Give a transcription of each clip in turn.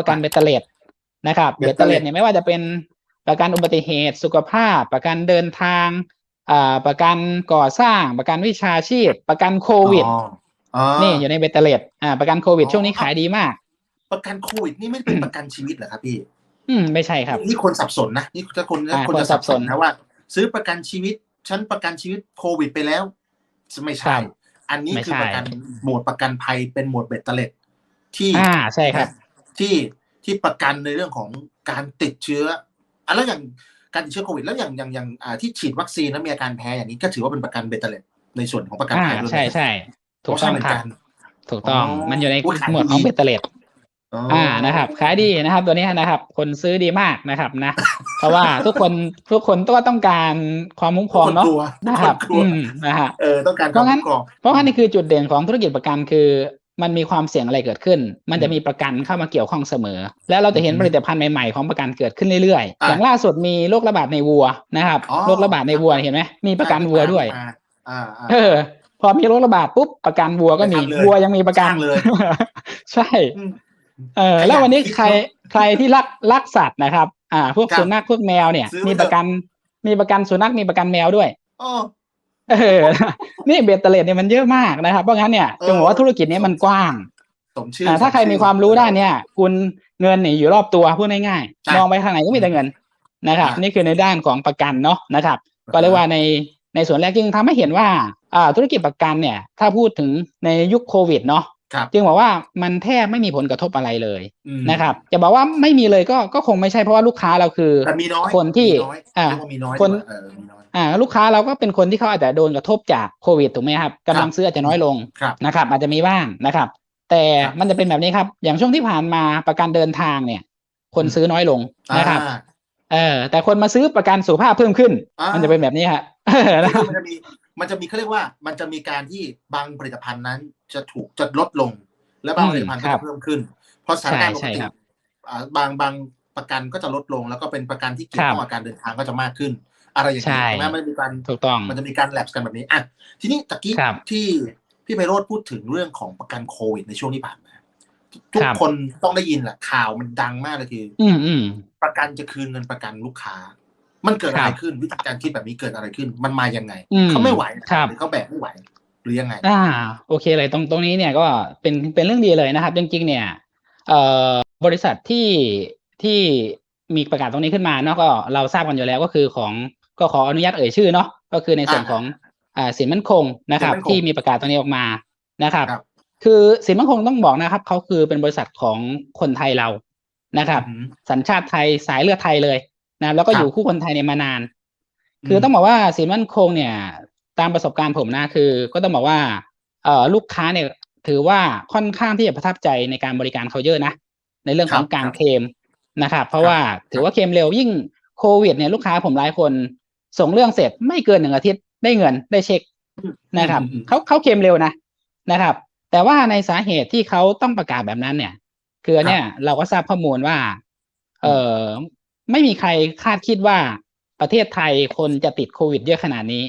ประกันเบตเตอร์เลดนะครับเบตเตอร์เลดเนี่ยไม่ว่าจะเป็นประกันอุบัติเหตุ สุขภาพ ประกันเดินทางอ่าประกันก่อสร้าง ประกันวิชาชีพ ประกันโควิดอ๋ออ๋อนี่อยู่ในเบตเตอร์เลดอ่าประกันโควิดอ๋อช่วงนี้ขายดีมาก ประกันโควิดนี่ไม่เป็นประกันชีวิตเหรอครับพี่ อืมไม่ใช่ครับ นี่คนสับสนนะนี่ถ้าคนอ่าคนคนจะสับสนสับสนนะว่า ซื้อประกันชีวิตฉันประกันชีวิตโควิดไปแล้วไม่ครัใช่บอันนี้ไม่คือใช่ประกันหมวดประกันภัยเป็นหมวดเบ็ดเตล็ดที่อ่าใช่ครับ ที่ที่ประกันในเรื่องของการติดเชื้ออะแล้วอย่างการติดเชื้อโควิดแล้วอย่างอย่างอย่างอ่าที่ฉีดวัคซีนแล้วมีอาการแพ้อย่างนี้ก็ถือว่าเป็นประกันเบ็ดเตล็ดในส่วนของประกันอ่าภัยด้วยใช่ไหมใช่ถูกใช่ต้องเหมือนครักับนถูกต้องอ๋อมันอยู่ในอุ๊ยขายหมวดของดีเบตเตอร์เลดอ๋อออ่านะครับขายดีนะครับ ตัวนี้นะครับ คนซื้อดีมากนะครับนะ เพราะว่าทุกคนทุกคนก็ต้องการความคุ้มครองเนาะทุกคนกลัวนะครับทุกคนกลัวอืมนะฮะเออต้องการเพราะงั้นควมคุ้มครองเพราะว่านี่คือจุดเด่นของธุรกิจประกันคือ มันมีความเสี่ยงอะไรเกิดขึ้น มันจะมีประกันเข้ามาเกี่ยวข้องเสมอ แล้วเราจะเห็นอืมผลิตภัณฑ์ใหม่ๆของประกันเกิดขึ้นเรื่อยๆอะอย่างล่าสุดมีโรคระบาดในวัวนะครับอ๋อโรคระบาดในวัวเห็นไหมมีประกันวัวด้วยมาอ่าอ่าเออพอมีโรคระบาดปุ๊บประกันวัวก็มีไปทำเลยวัวยังมีประกันสร้างเลย ใช่อืมเออขยันแล้ววันนี้คิดใครเนอะใครที่รักรักสัตว์นะครับ อ่า พวกครับสุนัขพวกแมวเนี่ยซื้อไว้มีประกันมีประกันสุนัขมีประกันแมวด้วยอ๋อ เออนี่เบตเตอร์เลดเนี่ยมันเยอะมากนะครับเพราะงั้นเนี่ยเออจงบอกว่าธุรกิจเนี้มันกว้างสมชื่ออ่าถ้าใครมีความรู้ด้านเนี่ยคุณเงินเนี่ยอยู่รอบตัวพูดง่ายจ้ะๆมองไปทางไหนก็มีแต่เงินนะครับอะนี่คือในด้านของประกันเนาะนะครับอ่าก็เรียกว่าในในส่วนแรกจึงทำให้เห็นว่าอ่าธุรกิจประกันเนี่ย ถ้าพูดถึงในยุคโควิดเนาะครับ จึงบอกว่ามันแทบไม่มีผลกระทบอะไรเลยอืมนะครับ จะบอกว่าไม่มีเลยก็ก็คงไม่ใช่เพราะว่าลูกค้าเราคือแต่มีน้อยคนที่มีน้อยอ่าเรียกว่ามีน้อยคนดีกว่าเออมีน้อยอ่าลูกค้าเราก็เป็นคนที่เขาอาจจะโดนกระทบจากโควิดถูกไหมครับกำลังซื้ออาจจะน้อยลงครับนะครับ อาจจะมีบ้างนะครับ แต่ครับมันจะเป็นแบบนี้ครับ อย่างช่วงที่ผ่านมาประกันเดินทางเนี่ย คนอืมซื้อน้อยลงนะครับอ่าเออแต่คนมาซื้อประกันสุขภาพเพิ่มขึ้นอ่ามัมันจะเป็นแบบนี้ฮะนะคคืรับอมันจะมี มันจะมีเขาเรียกว่ามันจะมีการที่บางผลิตภัณฑ์นั้นจะถูกจะลดลง และบางอืมผลิตภัณฑ์ก็ครัจะบเพิ่มขึ้น เพราะสถานการณ์ปใช่กใช่ติครับอ่าบางบางประกันก็จะลดลง แล้วก็เป็นประกันที่เกี่ยวครับข้องกับการเดินทางก็จะมากขึ้น อะไรอย่างใช่นี้ใช่ไหมมันมีการถูกต้องมันจะมีการแลบกันแบบนี้อะทีนี้ตะกี้ครับที่พี่ไพโรธพูดถึงเรื่องของประกันโควิดในช่วงที่ผ่านมาทุกครับคนต้องได้ยินแหละข่าวมันดังมากเลยคือ อืมอืมประกันจะคืนเงินประกันลูกค้า มันเกิดอะไรครับขึ้นวิธีการคิดแบบนี้เกิดอะไรขึ้น มันมายังไงอืมเขาไม่ไหวครับหรือเขาแบกไม่ไหว หรือยังไง อ่า โอเคเลยตรงตรงนี้เนี่ยก็เป็นเป็นเรื่องดีเลยนะครับ จริงๆ เนี่ยเอ่อบริษัทที่ที่มีประกาศตรงนี้ขึ้นมาเนาะก็เราทราบกันอยู่แล้วก็คือของก็ขออนุญาตเอ่ยชื่อเนาะก็คือในส่วนอ่าของอ่าสินมั่นคงนะครับสินมั่นคงที่มีประกาศตรงนี้ออกมานะครับครับ คือสินมั่นคงต้องบอกนะครับเขาคือเป็นบริษัทของคนไทยเรานะครับอืมสัญชาติไทยสายเลือดไทยเลย นะครับแล้วก็ครับอยู่คู่คนไทยเนี่ยมานานอืมคือต้องบอกว่าสินมั่นคงเนี่ย ตามประสบการณ์ผมนะคือ ก็ต้องบอกว่าเอ่อลูกค้าเนี่ยถือว่าค่อนข้างที่จะประทับใจในการบริการเขาเยอะนะในเรื่องของครับการครับเคลมนะครับเพราะครับว่าถือว่าเคลมเร็วยิ่งโควิดเนี่ยลูกค้าผมหลายคน ส่งเรื่องเสร็จไม่เกินหนึ่งอาทิตย์ได้เงินได้เช็คนะครับอืมอืมเขาเขาเคลมเร็วนะนะครับ แต่ว่าในสาเหตุที่เขาต้องประกาศแบบนั้นเนี่ย คืออันเนี่ยเราก็ทราบข้อมูลว่า เออ ไม่มีใครคาดคิดว่าประเทศไทยคนจะติดโควิดเยอะขนาดนี้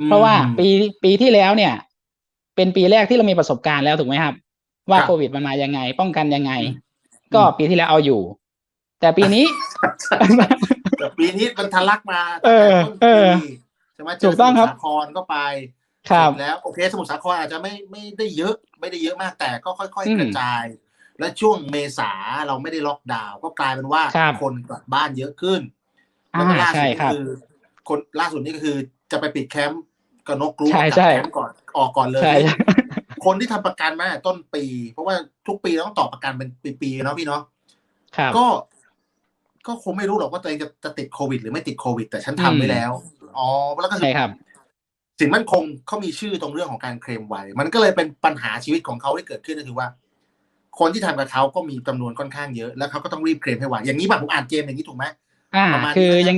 อืมเพราะว่าปีปีที่แล้วเนี่ย เป็นปีแรกที่เรามีประสบการณ์แล้วถูกไหมครับ ว่าครับโควิดมันมายังไง ป้องกันยังไงอืมก็ปีที่แล้วเอาอยู่ แต่ปีนี้แต่ปีนี้มันทะลักมาเออตั้งแต่เอต้นอปีใช่ไหมเจถูกต้องครับสมุทสาครก็ไปครับเสร็จแล้วโอเคสมุทรสาครอาจจะไม่ไม่ได้เยอะ ไม่ได้เยอะมากแต่ก็ค่อยอืมๆกระจาย และช่วงเมษาเราไม่ได้ล็อกดาวน์ก็กลายเป็นว่าครับคนกลับบ้านเยอะขึ้นอ่าแล้วก็ล่าสุใช่ดคก็รับคือ คนล่าสุดนี่ก็คือจะไปปิดแคมป์กับนกกรุ๊ปใช่จัดใช่แคมป์ก่อนออกก่อนเลยใช่คนที่ทำประกันมาต้นปี เพราะว่าทุกปีเราต้องต่อประกันเป็นปีๆเนาะพี่เนาะครับก็ก็คงไม่รู้หรอกว่าตัวเองจะจะติดโควิด หรือไม่ติดโควิด แต่ฉันอืทำมไว้แล้วอ๋อแล้วก็คืใช่อครับสินมั่นคงเขามีชื่อตรงเรื่องของการเคลมไว้ มันก็เลยเป็นปัญหาชีวิตของเขาที่เกิดขึ้นก็คือว่า คนที่ทำกับเขาก็มีจำนวนค่อนข้างเยอะ แล้วเขาก็ต้องรีบเคลมให้ไวอย่างนี้แบบผมอ่านเกมอย่างนี้ถูกไหมอ่าประมาณนี้คือไหมยัง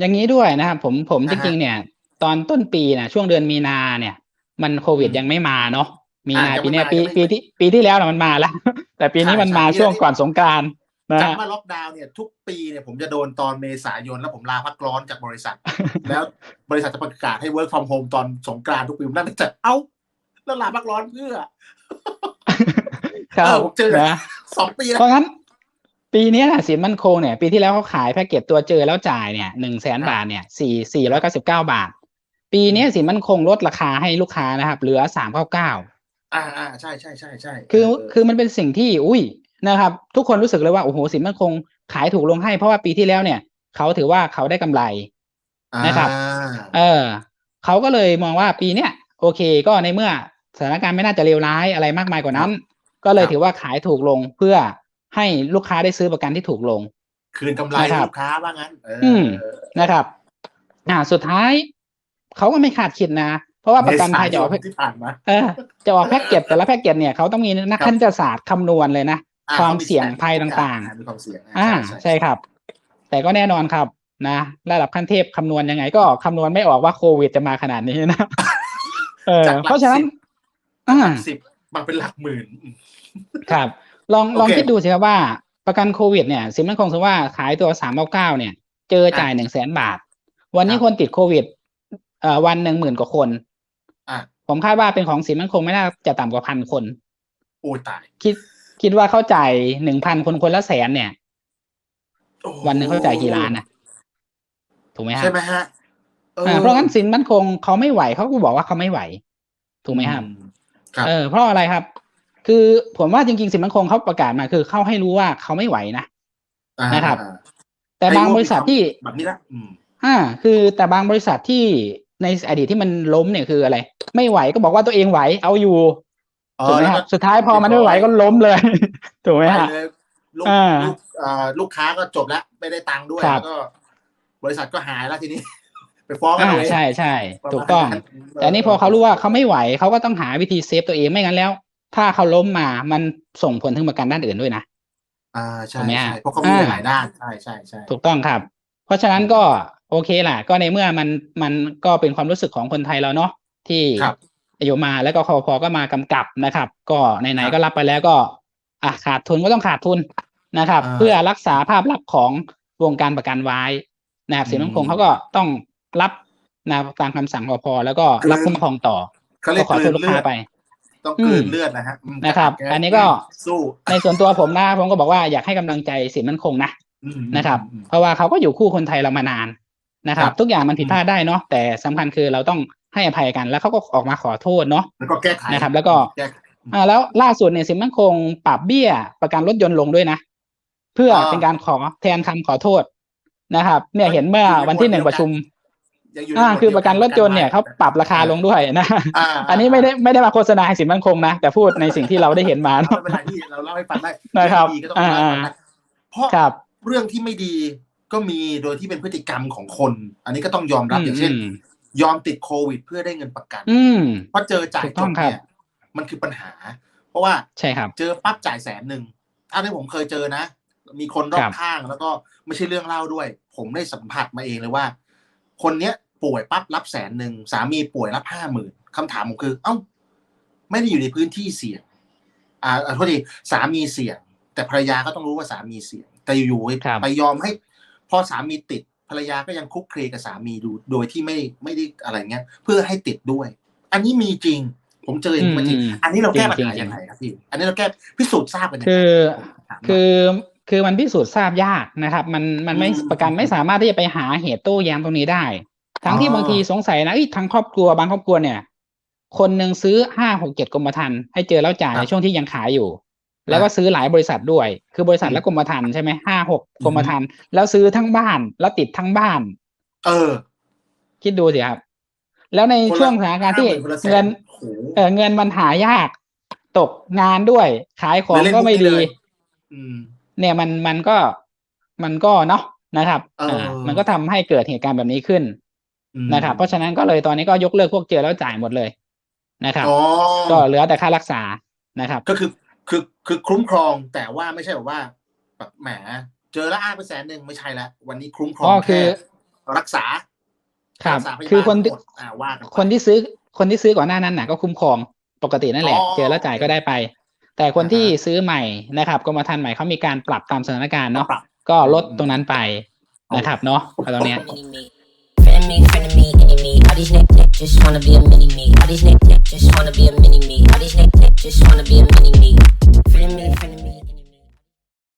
อย่างนี้ด้วยนะครับผมผมจอ่าฮะริงๆเนี่ย ตอนต้นปีนะช่วงเดือนมีนาเนี่ย มันโควิดอืมยังไม่มาเนาะมีนาอ่ายังปีไม่เนี้ยมาปียังไม่ปีที่ปีที่แล้วนะมันมาแล้ว แต่ปีนี้ใช่มันมาใช่ช่วงก่อนสงกรานต์นะฮะจำว่าล็อกดาวน์เนี่ยทุกปีเนี่ยผมจะโดนตอนเมษายนแล้วผมลาพักร้อนจากบริษัท แล้วบริษัทจะประกาศให้ work from home ตอนสงกรานต์ทุกปีผมนั่นแต่เอ้า แล้วลาพักร้อนเพื่อ ครับเออผมเจอนะสองปีแล้วเพราะงั้น ปีเนี้ยนะสินมั่นคงเนี่ย ปีที่แล้วเขาขายแพ็กเกจตัวเจอแล้วจ่ายเนี่ยหนึ่งแสนบาทเนี่ยสี่สี่ร้อยเก้าสิบเก้าบาท ปีเนี้ยสินมั่นคงลดราคาให้ลูกค้านะครับ เหลือสามเก้าเก้าอ่าอ่าใช่ใช่ใช่ใช่คือเคือมันเป็นสิ่งที่อุ้ยนะครับ ทุกคนรู้สึกเลยว่าโอ้โหสินมั่นคงขายถูกลงให้เพราะว่าปีที่แล้วเนี่ยเขาถือว่าเขาได้กำไรนะครับอ่าเออเขาก็เลยมองว่าปีเนี้ยโอเค ก็ในเมื่อสถานการณ์ไม่น่าจะเลวร้ายอะไรมากมายกว่านั้น ก็เลยถือว่าขายถูกลงเพื่อให้ลูกค้าได้ซื้อประกันที่ถูกลง คืนกำไรนะครับลูกค้าว่างั้นเอออืมนะครับ อ่า สุดท้ายเขาก็ไม่ขาดคิดนะ เพราะว่าประกันภัยจะออกเมษายนที่ผ่านมาเออจะออกแพ็กเกจแต่ละแพ็กเกจเนี่ยเขาต้องมีนักครับคณิตศาสตร์คำนวณเลยนะอ่ความเสี่ยงภัยต่างๆๆมีความเสี่ยงอ่า ใช่ครับ แต่ก็แน่นอนครับนะระดับขั้นเทพคำนวณยังไง ก็คำนวณไม่ออกว่าโควิดจะมาขนาดนี้นะเออจากหลักเพราะฉะนั้นสิบอ่าสิบ มันเป็นหลักหมื่น ครับ ลองโอเคลองคิดดูสิครับว่าประกันโควิดเนี่ยสินมั่นคงสมมติว่าขายตัวสามเก้าเก้าเนี่ย เจอจ่ายหนึ่งแสนบาท วันนี้ครับคนติดโควิดเอ่อวันหนึ่งหมื่นกว่าคนอะผมคาดว่าเป็นของสินมั่นคงไม่น่าจะต่ำกว่าพันคน โอ้ยตาย คิดคิดว่าเขาจ่ายหนึ่งพันคนคนละแสนเนี่ยโอ้โวันหนึ่งเขาจ่ายกี่ล้านนะถูกไหมฮะใช่ไหมฮะอออ่าเพราะงั้นสินมั่นคงเขาไม่ไหวเขาก็บอกว่าเขาไม่ไหว ถูกไหมครับอืครับ เออเพราะอะไรครับ คือผมว่าจริงๆสินมั่นคงเขาประกาศมาคือเขาให้รู้ว่าเขาไม่ไหวนะอ่านะครับอ่าแต่บางบริษัทที่แบบนี้ละอืมอ่า คือแต่บางบริษัทที่ในอดีตที่มันล้มเนี่ยคืออะไร ไม่ไหวก็บอกว่าตัวเองไหวเอาอยู่อ๋อถูกไหมแล้วคก็รับสุดท้ายพอมันไม่ไหวก็ล้มเลยถูกไหมไปฮะเลยลูกอ่าลูกอ่าลูกค้าก็จบแล้วไม่ได้ตังค์ด้วยครับแล้วก็ บริษัทก็หายแล้วทีนี้ ไปฟ้องกันอ่าเลยใช่ใช่ประมาณถูกต้องนั้นแต่นี่พอเขารู้ว่าเขาไม่ไหวเขาก็ต้องหาวิธีเซฟตัวเองไม่งั้นแล้ว ถ้าเขาล้มมามันส่งผลถึงประกันด้านอื่นด้วยนะอ่าใช่ถูกไหมใช่ฮะเพราะเขามีอ่าหลายด้านใช่ใช่ใช่ถูกต้องครับ เพราะฉะนั้นก็โอเคล่ะก็ในเมื่อมันมันก็เป็นความรู้สึกของคนไทยเราเนาะที่ครับอยู่มาแล้วก็คอพอก็มากำกับนะครับ ก็ไหนครับๆก็รับไปแล้วก็อะขาดทุนก็ต้องขาดทุนนะครับอ่าเพื่อรักษาภาพลักษณ์ของวงการประกันไว้นะครับอืมสินมั่นคงเขาก็ต้อง รับนะตามคำสั่งคอพอแล้วก็รับคือคุ้มครองต่อเขาเรีก็ยกขอกโทลืษนลูกเลืค้าอดไป ต้องอืกลืมนเลือดนะฮะอืมนะครับแอันนี้ก็สู้ในส่วนตัวผมนะผมก็บอกว่าอยากให้กำลังใจสินมั่นคงนะอืมนะครับอืมเพราะว่าเขาก็อยู่คู่คนไทยเรามานานนะครับครับทุกอย่างมันผิดพลาดได้เนาะแต่สำคัญคือเราต้องให้อภัยกัน แล้วเขาก็ออกมาขอโทษเนาะแล้วก็แก้ไขนะครับ แล้วก็แก้ไขอ่าแล้วล่าสุดเนี่ยสินมั่นคงปรับเบี้ยประกันรถยนต์ลงด้วยนะ เพื่ออ่าเป็นการขอแทนคำขอโทษนะครับ เนี่ยเห็นเมื่อวันที่หนึ่งประชุม ยังยู่ในอ่าหมวดคือประกันรถยนต์เนี่ยเขาปรับราคาลงด้วยนะอ่าอันนี้ไม่ได้ไม่ได้มาโฆษณาให้สินมั่นคงนะ แต่พูดในสิ่งที่เราได้เห็นมาเนาะไม่เป็นไรที่เราเล่าให้ฟังได้นะครับเองดีก็ต้องเล่าให้ฟังนะเพราะครับเรื่องที่ไม่ดีก็มีโดยที่เป็นพฤติกรรมของคน อันนี้ก็ต้องยอมรับอย่างเช่นมยอมติดโควิด เพื่อได้เงินประกันอืมเพราะเจอจ่ายถูกจต้อบงครับเนี่ยมันคือปัญหา เพราะว่าใช่ครับเจอปั๊บจ่ายแสนหนึ่งอันนี้ผมเคยเจอนะ มีคนรอครับบข้างแล้วก็ไม่ใช่เรื่องเล่าด้วย ผมได้สัมผัสมาเองเลยว่า คนเนี้ยป่วยปั๊บรับแสนหนึ่งสามีป่วยรับห้าหมื่นคำถามผมคือ เอ้า ไม่ได้อยู่ในพื้นที่เสี่ยง อ่าอ่าโทษทีสามีเสี่ยง แต่ภรรยาก็ต้องรู้ว่าสามีเสี่ยง แต่อยู่ๆครับไปยอมให้ พอสามีติดภรรยาก็ยังคุกคลีกับสามีดู โดยที่ไม่ไม่ได้อะไรเงี้ย เพื่อให้ติดด้วย อันนี้มีจริง ผมเจออย่างนี้มาจริงอืมอันนี้เราแก้ปัญหาจริงๆยังไงครับพี่ อันนี้เราแก้พิสูจน์ทราบกันยังไงคือผมถามหน่อยคือ คือมันพิสูจน์ทราบยากนะครับ มันมันไม่อืมประกันไม่สามารถที่จะไปหาเหตุโต้แย้งตรงนี้ได้ ทั้งที่อ๋อบางทีสงสัยนะเอ้ยทั้งครอบครัวบางครอบครัวเนี่ย คนหนึ่งซื้อห้าหกเจ็ดกรมธรรม์ให้เจอแล้วจ่ายครับในช่วงที่ยังขายอยู่ แล้วก็ซื้อหลายบริษัทด้วย คือบริษัทอืมและกรมธรรม์ใช่ไหมห้าหกอืมกรมธรรม์แล้วซื้อทั้งบ้านแล้วติดทั้งบ้าน เออ คิดดูสิครับแล้วในคนละช่วงสถานการณ์ที่50,000คนละแสนเงินโอ้โหเออเงินมันหายาก ตกงานด้วย ขายของเลยเล่นก็ไม่พวกนี้ดีเลยอืม เนี่ยมันมันก็มันก็เนาะนะครับเอออ่ามันก็ทำให้เกิดเหตุการณ์แบบนี้ขึ้นอืมนะครับ เพราะฉะนั้นก็เลยตอนนี้ก็ยกเลิกพวกเจอแล้วจ่ายหมดเลยนะครับอ๋อก็เหลือแต่ค่ารักษานะครับ ก็คือคือคือคุ้มครองแต่ว่าไม่ใช่แบบว่าแบบแหมเจอแล้วอ้างไปแสนหนึ่งไม่ใช่ละวันนี้คุ้มครองก็คืแค่อรักษาครับรักษาพยาบาลคือคนที่หมดอ่าว่ากันไปคนที่ซื้อคนที่ซื้อก่อนหน้านั้นน่ะ ก็คุ้มครองปกตินั่นแหละอ๋อเจอแล้วจ่ายก็ได้ไป แต่คนที่อ่าฮะซื้อใหม่นะครับกรมธรรม์ใหม่เขามีการปรับตามสถานการณ์เนาะปรับก็ลดตรงนั้นไปนะครับเนาะเอาตรงเนี้ย mini me. Friend me, friend of me, any me. All these niggas just wanna be a mini me. All these niggas just wanna be a mini me. All these niggas just wanna be a mini me. Friend me, friend of me. any me.